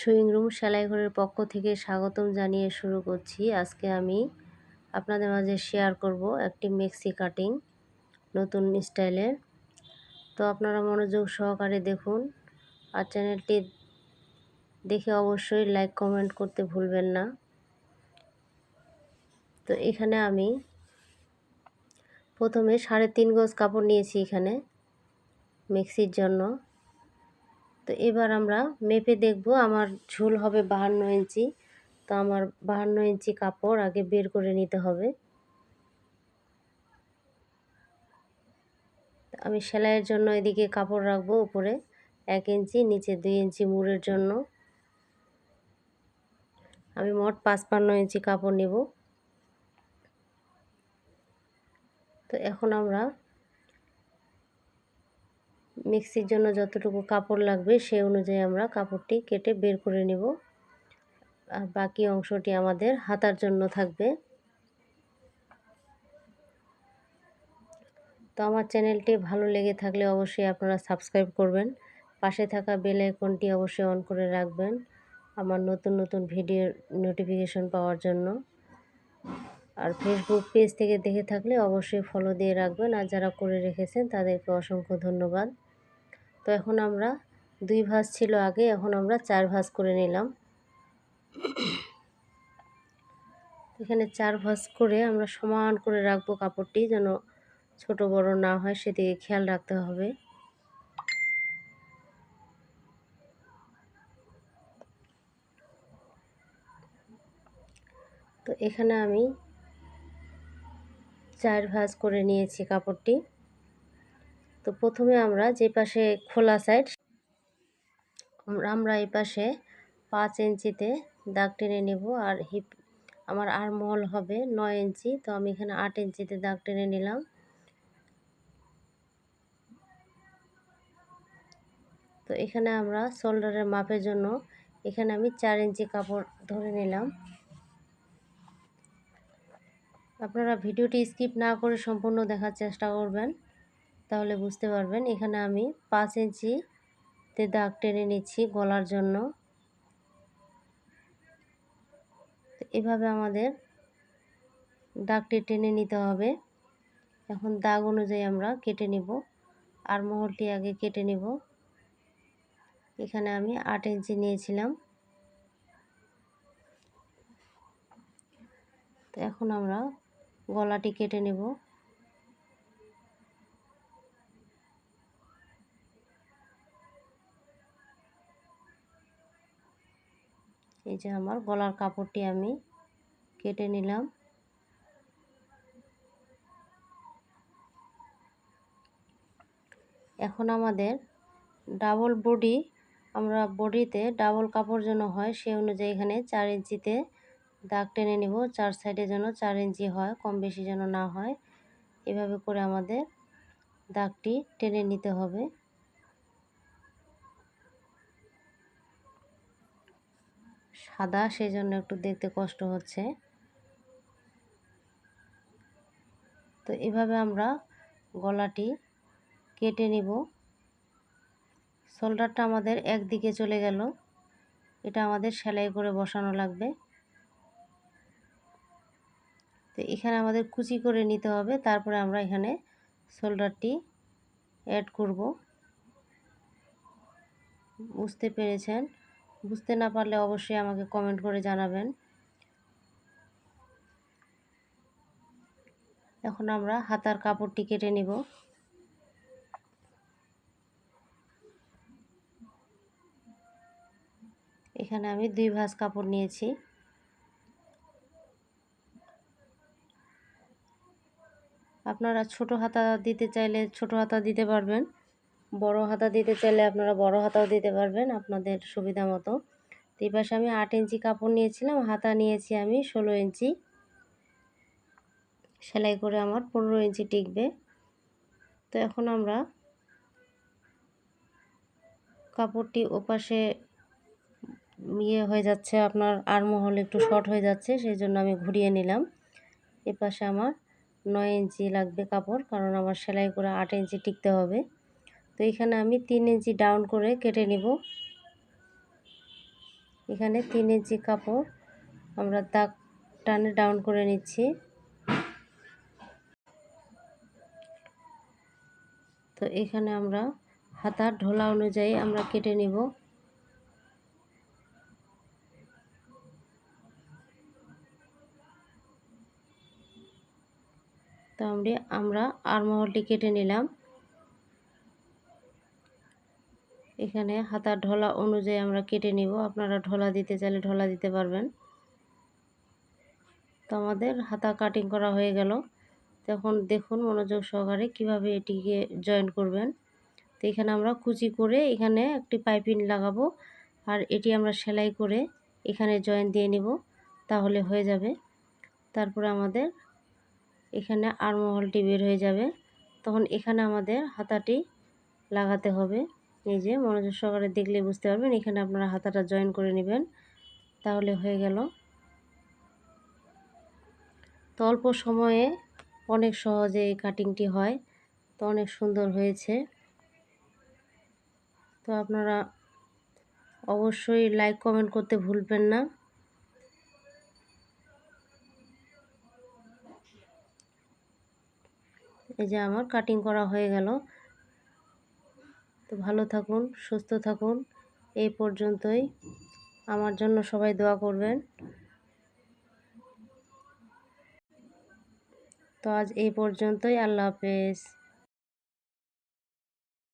Swing room সেলাই ঘরের পক্ষ থেকে স্বাগতম জানিয়ে শুরু করছি। আজকে আমি আপনাদের মাঝে শেয়ার করব একটি মেক্সি কাটিং নতুন স্টাইলের। তো আপনারা মনোযোগ সহকারে দেখুন আর চ্যানেলটি দেখে অবশ্যই লাইক কমেন্ট করতে ভুলবেন না। তো এখানে আমি প্রথমে সাড়ে তিন গজ কাপড় নিয়েছি এখানে মিক্সির জন্য। তো এবার আমরা মেপে দেখব, আমার ঝুল হবে বাহান্ন ইঞ্চি। তো আমার বাহান্ন ইঞ্চি কাপড় আগে বের করে নিতে হবে। আমি সেলাইয়ের জন্য এদিকে কাপড় রাখব উপরে, এক ইঞ্চি, নিচে দুই ইঞ্চি মুড়ের জন্য। আমি মোট পাঁচপান্ন ইঞ্চি কাপড় নেব। তো এখন আমরা মিক্সির জন্য যতটুকু কাপড় লাগবে সেই অনুযায়ী আমরা কাপড়টি কেটে বের করে নেব। আর বাকি অংশটি আমাদের হাতার জন্য থাকবে। তো আমার চ্যানেলটি ভালো লেগে থাকলে অবশ্যই আপনারা সাবস্ক্রাইব করবেন। পাশে থাকা বেল আইকনটি অবশ্যই অন করে রাখবেন আমার নতুন নতুন ভিডিওর নোটিফিকেশন পাওয়ার জন্য। আর ফেসবুক পেজ থেকে দেখে থাকলে অবশ্যই ফলো দিয়ে রাখবেন। আর যারা করে রেখেছেন তাদেরকে অসংখ্য ধন্যবাদ। তো এখন আমরা দুই ভাঁজ ছিল আগে, এখন আমরা চার ভাঁজ করে নিলাম। এখানে চার ভাঁজ করে আমরা সমান করে রাখব কাপড়টি যেন ছোট বড় না হয়, সেদিকে খেয়াল রাখতে হবে। তো এখানে আমি চার ভাঁজ করে নিয়েছি কাপড়টি। তো প্রথমে আমরা যে পাশে খোলা সাইড আমরা এই পাশে পাঁচ ইঞ্চিতে দাগ টেনে নেব আর হিপ আমার আর মহল হবে নয় ইঞ্চি, তো আমি এখানে আট ইঞ্চিতে দাগ টেনে নিলাম। তো এখানে আমরা শোল্ডারের মাপের জন্য এখানে আমি চার ইঞ্চি কাপড় ধরে নিলাম। আপনারা ভিডিওটি স্কিপ না করে সম্পূর্ণ দেখার চেষ্টা করবেন। তাহলে বুঝতে পারবেন, এখানে আমি পাঁচ ইঞ্চিতে দাগ টেনে নিচ্ছি গলার জন্য। এভাবে আমাদের দাগটি টেনে নিতে হবে। এখন দাগ অনুযায়ী আমরা কেটে নিব। আর মহলটি আগে কেটে নিব। এখানে আমি আট ইঞ্চি নিয়েছিলাম। তো এখন আমরা গলাটি কেটে নেব। এই যে আমার গলার কাপড়টি আমি কেটে নিলাম। এখন আমাদের ডাবল বডি আমরা বডিতে ডাবল কাপড় যেন হয় সেই অনুযায়ী এখানে চার ইঞ্চিতে দাগ টেনে নেব। চার সাইডে যেন চার ইঞ্চি হয়, কম বেশি যেন না হয়। এভাবে করে আমাদের দাগটি টেনে নিতে হবে। সাদা সেই জন্য একটু দেখতে কষ্ট হচ্ছে। তো এভাবে আমরা গলাটি কেটে নিব। শোল্ডারটা আমাদের একদিকে চলে গেল। এটা আমাদের সেলাই করে বসানো লাগবে। তো এখানে আমাদের কুচি করে নিতে হবে। তারপরে আমরা এখানে শোল্ডারটি অ্যাড করব। বুঝতে পেরেছেন? বুঝতে না পারলে অবশ্যই আমাকে কমেন্ট করে জানাবেন। এখন আমরা হাতার কাপড়টি কেটে নিব। এখানে আমি দুই ভাঁজ কাপড় নিয়েছি। আপনারা ছোট হাতা দিতে চাইলে ছোট হাতা দিতে পারবেন। বড় হাতা দিতে চাইলে আপনারা বড় হাতাও দিতে পারবেন আপনাদের সুবিধা মতো। তো এই পাশে আমি আট ইঞ্চি কাপড় নিয়েছিলাম, হাতা নিয়েছি আমি ষোলো ইঞ্চি। সেলাই করে আমার পনেরো ইঞ্চি টিকবে। তো এখন আমরা কাপড়টি ওপাশে ইয়ে হয়ে যাচ্ছে, আপনার আরমহল একটু শর্ট হয়ে যাচ্ছে, সেই জন্য আমি ঘুরিয়ে নিলাম। এপাশে আমার নয় ইঞ্চি লাগবে কাপড়, কারণ আমার সেলাই করে আট ইঞ্চি টিকতে হবে। তো এখানে আমি তিন ইঞ্চি ডাউন করে কেটে নিব। এখানে তিন ইঞ্চি কাপড় আমরা দাগ টানে ডাউন করে নিচ্ছি। তো এখানে আমরা হাতার ঢোলা অনুযায়ী আমরা কেটে নিব। তো আমরা আমরা আরমহলটি কেটে নিলাম। এখানে হাতার ঢলা অনুযায়ী আমরা কেটে নিব। আপনারা ঢলা দিতে চাইলে ঢলা দিতে পারবেন। তো আমাদের হাতা কাটিং করা হয়ে গেল। তখন দেখুন মনোযোগ সহকারে কীভাবে এটিকে জয়েন করবেন। তো এখানে আমরা কুচি করে এখানে একটি পাইপিং লাগাবো আর এটি আমরা সেলাই করে এখানে জয়েন দিয়ে নিব। তাহলে হয়ে যাবে। তারপরে আমাদের এখানে আরমহলটি বের হয়ে যাবে। তখন এখানে আমাদের হাতাটি লাগাতে হবে। এই যে মনোযোগ সহকারে দেখলে বুঝতে পারবেন, এখানে আপনারা হাতাটা জয়েন করে নেবেন। তাহলে হয়ে গেল। তো অল্প সময়ে অনেক সহজে এই কাটিংটি হয়। তো অনেক সুন্দর হয়েছে। তো আপনারা অবশ্যই লাইক কমেন্ট করতে ভুলবেন না। এই যে আমার কাটিং করা হয়ে গেল। তো ভালো থাকুন, সুস্থ থাকুন। এই পর্যন্তই। আমার জন্য সবাই দোয়া করবেন। তো আজ এই পর্যন্তই। আল্লাহ হাফেজ।